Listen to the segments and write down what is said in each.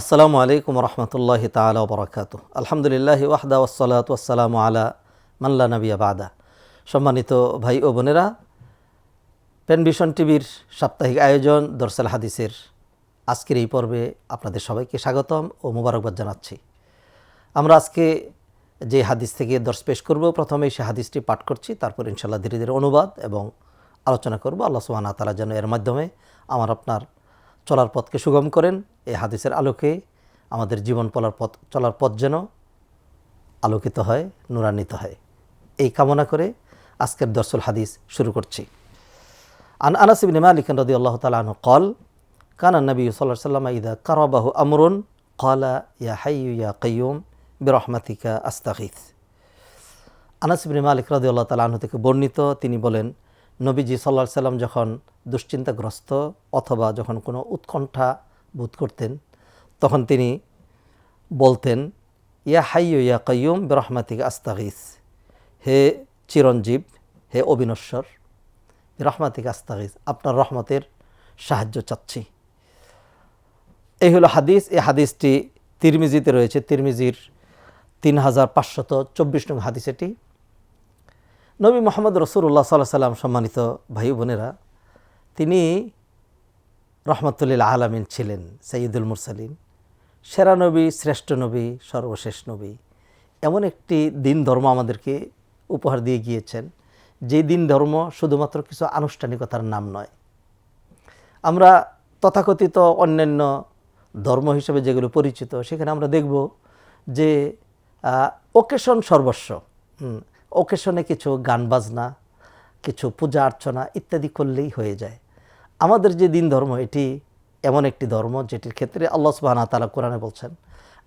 আসসালামু আলাইকুম রহমতুল্লাহ তালা বরাকাত আলহামদুলিল্লাহ ওয়াহদা ওসালাত ওয়াসালামু আলা মাল্লা নবিয়া বাদা। সম্মানিত ভাই ও বোনেরা পেনভিশন টিভির সাপ্তাহিক আয়োজন দরসাল হাদিসের আজকের এই পর্বে আপনাদের সবাইকে স্বাগতম ও মোবারকবাদ জানাচ্ছি। আমরা আজকে যে হাদিস থেকে দর্শ পেশ করব প্রথমে সে হাদিসটি পাঠ করছি, তারপর ইনশাল্লাহ ধীরে ধীরে অনুবাদ এবং আলোচনা করব। আল্লাহ সুবাহ তালা যেন এর মাধ্যমে আমার আপনার চলার পথকে সুগম করেন। এই হাদিসের আলোকে আমাদের জীবন পলার পথ, চলার পথ যেন আলোকিত হয়, নুরান্বিত হয়। এই কামনা করে আজকের দর্শল হাদিস শুরু করছি। আন আনাস ইবনে মালিক রাদি আল্লাহ তালন কল কানা নবী সাল্লাহ সাল্লাম ইদা কারাবাহু আমরুন কলা ইয়া হাই ইয়া কৈয়ুম বিরহমাতিকা আস্তাহিদ আনাস ইবনে মালিক রদি আল্লাহ তালন থেকে বর্ণিত তিনি বলেন নবীজি আলাইহি সাল্লাম যখন দুশ্চিন্তাগ্রস্ত অথবা যখন কোনো উৎকণ্ঠা বোধ করতেন, তখন তিনি বলতেন, ইয়া হাইয়ু ইয়া কাইয়ুম বিরহমাতিক আস্তাগিস। হে চিরঞ্জীব, হে অবিনশ্বর রহমাতিক আস্তাগিস, আপনার রহমতের সাহায্য চাচ্ছি। এই হলো হাদিস। এই হাদিসটি তিরমিজিতে রয়েছে। তিরমিজির তিন হাজার পাঁচশত চব্বিশ নং হাদিস এটি। নবী মোহাম্মদ রসুল্লাহ সাল্লাহ সাল্লাম সম্মানিত ভাই বোনেরা, তিনি রহমতুল্লিল আলামিন ছিলেন সঈদুল মুরসালিন, সেরা নবী, শ্রেষ্ঠ নবী, সর্বশেষ নবী। এমন একটি দিন ধর্ম আমাদেরকে উপহার দিয়ে গিয়েছেন, যে দিন ধর্ম শুধুমাত্র কিছু আনুষ্ঠানিকতার নাম নয়। আমরা তথাকথিত অন্যান্য ধর্ম হিসেবে যেগুলো পরিচিত, সেখানে আমরা দেখব যে ওকেশন সর্বস্ব ওকেশনে কিছু গান বাজনা কিছু পূজা অর্চনা ইত্যাদি করলেই হয়ে যায়। আমাদের যে দিন ধর্ম, এটি এমন একটি ধর্ম যেটির ক্ষেত্রে আল্লাহ সুবাহ তালা কোরআনে বলছেন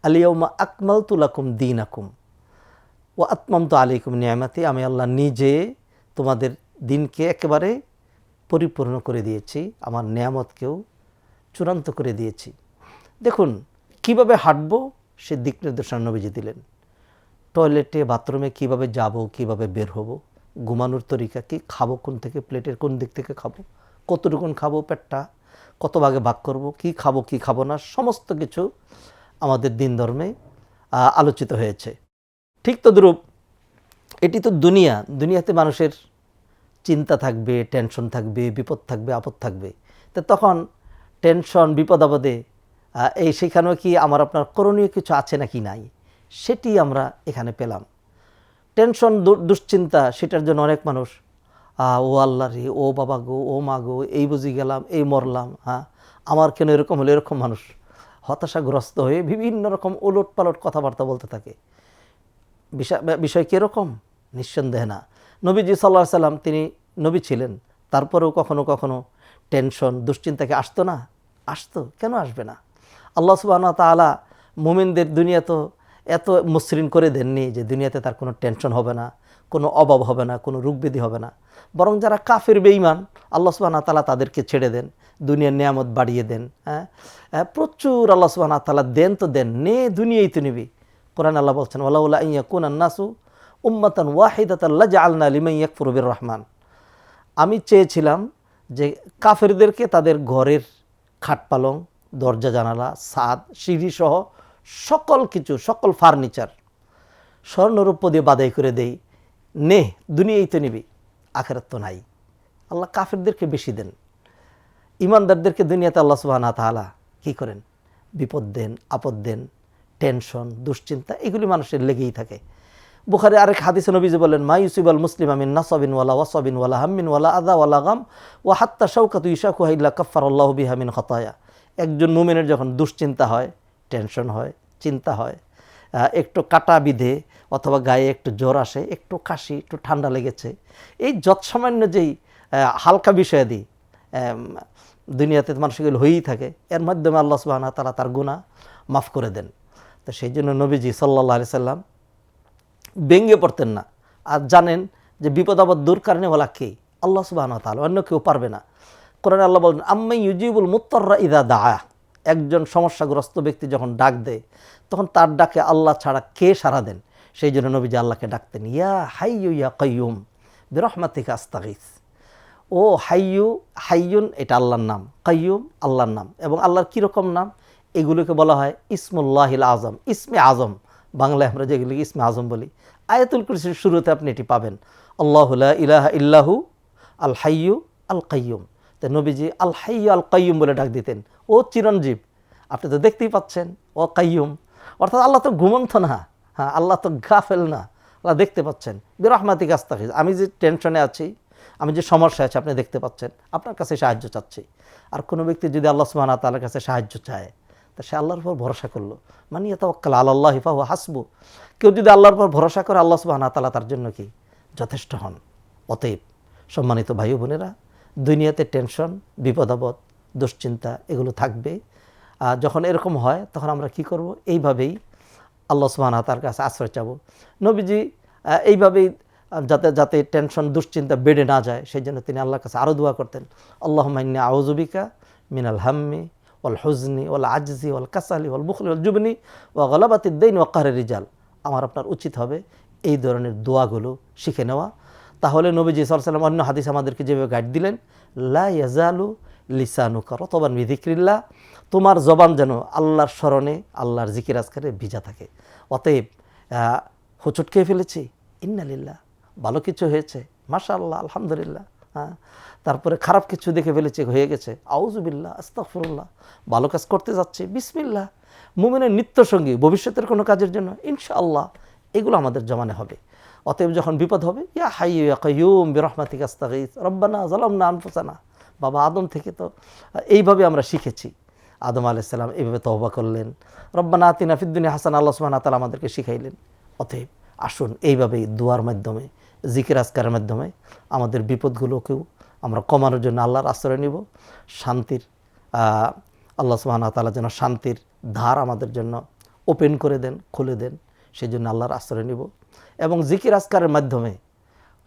আলিয়াউমা আকমাল তুলাকুম দিন আকুম ও আত্মম তো আলিকুম নিয়ামাতি। আমি আল্লাহ নিজে তোমাদের দিনকে একেবারে পরিপূর্ণ করে দিয়েছি, আমার নিয়ামতকেও চূড়ান্ত করে দিয়েছি। দেখুন, কীভাবে হাঁটবো সে দিক নির্দেশনা নবীজি দিলেন। টয়লেটে, বাথরুমে কীভাবে যাব, কীভাবে বের হব, ঘুমানোর তরিকা কি, খাব কোন থেকে, প্লেটের কোন দিক থেকে খাব, কতটুকুন খাব পেটটা, কত ভাগে ভাগ করব, কি খাব কি খাব না, সমস্ত কিছু আমাদের দিন ধর্মে আলোচিত হয়েছে। ঠিক তদ্রূপ এটি তো দুনিয়া, দুনিয়াতে মানুষের চিন্তা থাকবে, টেনশন থাকবে, বিপদ থাকবে, আপদ থাকবে। তো তখন টেনশন, বিপদ আপদে এই সেখানেও কি আমার আপনার করণীয় কিছু আছে নাকি নাই? সেটি আমরা এখানে পেলাম। টেনশন দুশ্চিন্তা, সেটার জন্য অনেক মানুষ ও আল্লাহ রে, ও বাবা গো, ও মা গো, এই বুঝি গেলাম, এই মরলাম হ্যাঁ? আমার কেন এরকম হলো? এরকম মানুষ হতাশাগ্রস্ত হয়ে বিভিন্ন রকম ওলট পালট কথাবার্তা বলতে থাকে। বিষয় বিষয় কীরকম? নিঃসন্দেহে না। নবীজি সাল্লাহ সাল্লাম, তিনি নবী ছিলেন। তারপরেও কখনো কখনো টেনশন, দুশ্চিন্তাকে আসতো না। আসতো, কেন আসবে না? আল্লাহ সুবাহ তালা মোমেনদের দুনিয়া তো এত মসৃণ করে দেননি যে দুনিয়াতে তার কোনো টেনশন হবে না, কোনো অভাব হবে না, কোনো রোগব্যাধি হবে না। বরং যারা কাফের বেইমান আল্লাহ সুবাহ তালা তাদেরকে ছেড়ে দেন, দুনিয়ার নিয়ামত বাড়িয়ে দেন হ্যাঁ? প্রচুর আল্লাহ সুবাহ তালা দেন তো দেন নে, দুনিয়াই তো নিবি। কোরআন আল্লাহ বলছেন ওলাউল্লাহ ইয়া কুন নাসু উম্মাতান ওয়াহিদাতাল্লাহ আলনা লিমাই ইয়াকফুরবির রহমান আমি চেয়েছিলাম যে কাফেরদেরকে তাদের ঘরের খাট পালং, দরজা জানালা, সাদ সিঁড়ি সহ সকল কিছু, সকল ফার্নিচার স্বর্ণরূপ দিয়ে বাদাই করে দেই। নে দুনিয়াই তো নিবি, আখেরাত তো নাই। আল্লাহ কাফেরদেরকে বেশি দেন। ইমানদারদেরকে দুনিয়াতে আল্লাহ সুবাহ তালা কী করেন? বিপদ দেন, আপদ দেন, টেনশন, দুশ্চিন্তা, এগুলি মানুষের লেগেই থাকে। বুখারে আরেক হাদিসে নবীজি বলেন, মা ইউসিব আল মুসলিম আমিন নাসবিন ওয়ালা ওয়াসবিন ওয়ালা হাম্মিন ওয়ালা আদা ওয়ালা গাম ও হাত্তা শৌকাতু ইশাকু হাইল্লা কফার আল্লাহ বিহামিন খতায়া। একজন মুমিনের যখন দুশ্চিন্তা হয় টেনশন হয়, চিন্তা হয়। একটু কাটা বিধে অথবা গায়ে একটু জ্বর আসে, একটু কাশি, একটু ঠান্ডা লেগেছে। এই যৎসামান্য যেই হালকা বিষয়াদি দুনিয়াতে মানুষগুলো হয়েই থাকে, এর মাধ্যমে আল্লাহ সুবাহ তারা তার গুণা মাফ করে দেন। তো সেই জন্য নবীজি সাল্লাহ আলি সাল্লাম ব্যঙ্গে পড়তেন না। আর জানেন যে বিপদ আপদ দূর কারণে বলা কে? আল্লাহ সুবাহ অন্য কেউ পারবে না। কোরআন আল্লাহ বলেন আম্মাই ইউজিবুল মুত্তররা ইদা দা একজন সমস্যাগ্রস্ত ব্যক্তি যখন ডাক দেয়, তখন তার ডাকে আল্লাহ ছাড়া কে সারা দেন? সেই জন্য নবীজি আল্লাহকে ডাকতেন, ইয়া হাইয়ু ইয়া কয়ুম বিরহমা থেকে আস্তাগিস। ও হাইয়ু, হাইয়ুন, এটা আল্লাহর নাম, কাইয়ুম, আল্লাহর নাম। এবং আল্লাহর কীরকম নাম? এগুলোকে বলা হয় ইসমুল্লাহিল আজম ইসমে আজম। বাংলায় আমরা যেগুলি ইসমে আজম বলি, আয়াতুল কুরসির শুরুতে আপনি এটি পাবেন, আল্লাহ ইলাহা ইল্লাহু, আল হাইয়ু, আল কাইয়ুম। তো নবীজি আল হাইয়ু আল কাইয়ুম বলে ডাক দিতেন। ও চিরঞ্জীব, আপনি তো দেখতেই পাচ্ছেন, ও কাইয়ুম অর্থাৎ আল্লাহ তো ঘুমন্ত না হ্যাঁ আল্লাহ তো গাফেল না, আল্লাহ দেখতে পাচ্ছেন। বিরহমাতিক আস্তাকিজ আমি যে টেনশনে আছি, আমি যে সমস্যা আছে, আপনি দেখতে পাচ্ছেন, আপনার কাছে সাহায্য চাচ্ছি। আর কোনো ব্যক্তি যদি আল্লাহ সুবহানাহু ওয়া কাছে সাহায্য চায়, তা সে আল্লাহর উপর ভরসা করল। মানে তাওয়াক্কাল আল্লাহ হিফা ও হাসবু, কেউ যদি আল্লাহর উপর ভরসা করে, আল্লাহ সুবহানাহু ওয়া তাআলা তার জন্য কি? যথেষ্ট হন। অতএব সম্মানিত ভাই বোনেরা দুনিয়াতে টেনশন বিপদাবদ দুশ্চিন্তা এগুলো থাকবে। আর যখন এরকম হয়, তখন আমরা কি করব? এইভাবেই আল্লাহ ওয়া তার কাছে আশ্রয় চাবো। নবীজি এইভাবেই যাতে যাতে টেনশন, দুশ্চিন্তা বেড়ে না যায়, সেই জন্য তিনি আল্লাহর কাছে আরও দোয়া করতেন আল্লাহ মাইন্না আউজুবিকা মিনাল হাম্মি ওল হুজনি ওয়াল আজজি ওল কাসালি ওল বুখলি ওয়াল জুবনি ওয়া গলাবাতিদ্দিন ওয়া কাহারে রিজাল। আমার আপনার উচিত হবে এই ধরনের দোয়াগুলো শিখে নেওয়া। তাহলে নবীজি সাল্লাম অন্য হাদিস আমাদেরকে যেভাবে গাইড দিলেন, লা ইয়াজালু লিসানুকা বিধিক্রিল্লা তোমার জবান যেন আল্লাহর স্মরণে, আল্লাহর জিকির আজকারে ভিজা থাকে। অতএব হোঁচট খেয়ে ফেলেছি? ইন্নালিল্লাহ ভালো কিছু হয়েছে? মাশা আল্লাহ আলহামদুলিল্লাহ হ্যাঁ। তারপরে খারাপ কিছু দেখে ফেলেছে, হয়ে গেছে? আউজুবিল্লাহ আস্তাফরুল্লাহ ভালো কাজ করতে যাচ্ছে? বিসমিল্লাহ মুমিনের নিত্য সঙ্গী ভবিষ্যতের কোনো কাজের জন্য? ইনশাআল্লাহ এগুলো আমাদের জমানে হবে। অতএব যখন বিপদ হবে, ইয়া হাই ইয়া কাইয়ুম বিরহমাতিক আস্তাগিস, রব্বানা জালামনা আনফুসানা। বাবা আদম থেকে তো এইভাবে আমরা শিখেছি। আদম আলাইসাল্লাম এইভাবে তহবা করলেন। রব্বানা আতিনা ফিদ্দিনী হাসান, আল্লাহ সুবহানাহু ওয়া তাআলা আমাদেরকে শিখাইলেন। অতএব আসুন এইভাবেই দুয়ার মাধ্যমে, জিকির আজকারের মাধ্যমে আমাদের বিপদগুলোকেও আমরা কমানোর জন্য আল্লাহর আশ্রয় নিব। শান্তির আল্লাহ সুবহানাহু ওয়া তাআলা যেন শান্তির ধার আমাদের জন্য ওপেন করে দেন, খুলে দেন সেই জন্য আল্লাহর আশ্রয় নিব। এবং জিকির আজকারের মাধ্যমে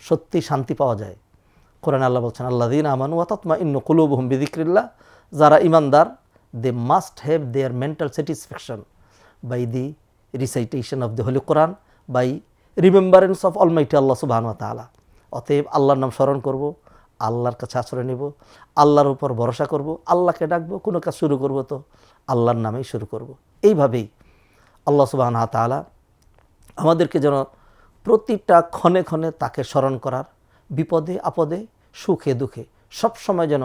সত্যি শান্তি পাওয়া যায়। কোরআন আল্লাহ বলছেন আল্লাহ দিন আমানু আতাতমা ইন্নু কুলুবহুম বিদিক্রিল্লাহ যারা ইমানদার they must have their mental satisfaction by the recitation of the holy Quran by remembrance of almighty Allah সুবাহান তালা অতএব আল্লাহর নাম স্মরণ করব, আল্লাহর কাছে আশ্রয় নেব, আল্লাহর উপর ভরসা করব, আল্লাহকে ডাকবো, কোনো কাজ শুরু করব তো আল্লাহর নামেই শুরু করব। এইভাবেই আল্লাহ সুবাহান তালা আমাদেরকে যেন প্রতিটা ক্ষণে ক্ষণে তাকে স্মরণ করার, বিপদে, আপদে, সুখে, দুঃখে, সব সময় যেন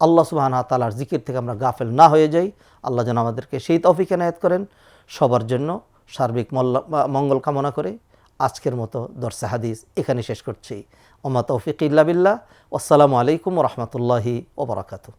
আল্লাহ সুবাহানা তালার জিকির থেকে আমরা গাফেল না হয়ে যাই। আল্লাহ যেন আমাদেরকে সেই তৌফিক এনায়েত করেন। সবার জন্য সার্বিক মঙ্গল কামনা করে আজকের মতো দর্শে হাদিস এখানে শেষ করছি। ওমা তৌফিক ইল্লা বিল্লাহ। আসসালামু আলাইকুম রহমতুল্লাহি ওবরাকাতু